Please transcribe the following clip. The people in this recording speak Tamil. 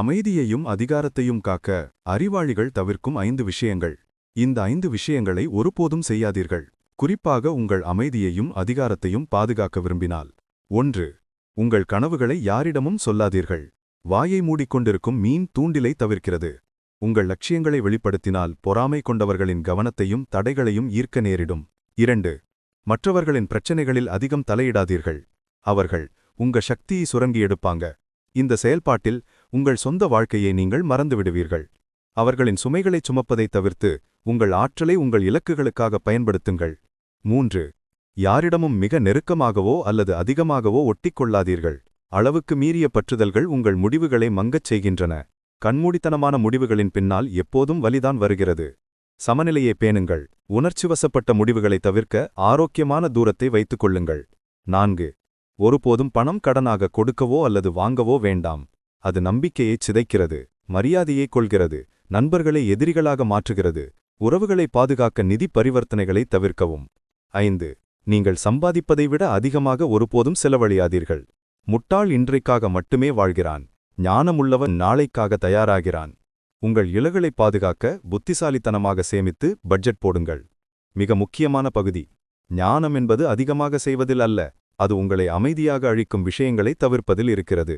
அமைதியையும் அதிகாரத்தையும் காக்க அறிவாளிகள் தவிர்க்கும் ஐந்து விஷயங்கள். இந்த ஐந்து விஷயங்களை ஒருபோதும் செய்யாதீர்கள். குறிப்பாக உங்கள் அமைதியையும் அதிகாரத்தையும் பாதுகாக்க விரும்பினால். ஒன்று உங்கள் கனவுகளை யாரிடமும் சொல்லாதீர்கள். வாயை மூடிக்கொண்டிருக்கும் மீன் தூண்டிலை தவிர்க்கிறது. உங்கள் லட்சியங்களை வெளிப்படுத்தினால் பொறாமை கொண்டவர்களின் கவனத்தையும் தடைகளையும் ஈர்க்க நேரிடும். இரண்டு மற்றவர்களின் பிரச்சனைகளில் அதிகம் தலையிடாதீர்கள். அவர்கள் உங்க சக்தியை சுரங்கி எடுப்பாங்க. இந்த செயல்பாட்டில் உங்கள் சொந்த வாழ்க்கையை நீங்கள் மறந்துவிடுவீர்கள். அவர்களின் சுமைகளைச் சுமப்பதைத் தவிர்த்து உங்கள் ஆற்றலை உங்கள் இலக்குகளுக்காக பயன்படுத்துங்கள். மூன்று யாரிடமும் மிக நெருக்கமாகவோ அல்லது அதிகமாகவோ ஒட்டிக்கொள்ளாதீர்கள். அளவுக்கு மீறிய பற்றுதல்கள் உங்கள் முடிவுகளை மங்கச் செய்கின்றன. கண்மூடித்தனமான முடிவுகளின் பின்னால் எப்போதும் வலிதான் வருகிறது. சமநிலையை பேணுங்கள். உணர்ச்சிவசப்பட்ட முடிவுகளை தவிர்க்க ஆரோக்கியமான தூரத்தை வைத்துக் கொள்ளுங்கள். நான்கு ஒருபோதும் பணம் கடனாக கொடுக்கவோ அல்லது வாங்கவோ வேண்டாம். அது நம்பிக்கையைச் சிதைக்கிறது மரியாதையைக் கொள்கிறது நண்பர்களை எதிரிகளாக மாற்றுகிறது உறவுகளை பாதுகாக்க நிதி பரிவர்த்தனைகளை தவிர்க்கவும். ஐந்து நீங்கள் சம்பாதிப்பதை விட அதிகமாக ஒருபோதும் செலவழியாதீர்கள். முட்டாள் இன்றைக்காக மட்டுமே வாழ்கிறான் ஞானமுள்ளவன் நாளைக்காக தயாராகிறான். உங்கள் இலகளை பாதுகாக்க புத்திசாலித்தனமாக சேமித்து பட்ஜெட் போடுங்கள். மிக முக்கியமான பகுதி ஞானம் என்பது அதிகமாக செய்வதில் அல்ல அது உங்களை அமைதியாக அழிக்கும் விஷயங்களை தவிர்ப்பதில் இருக்கிறது.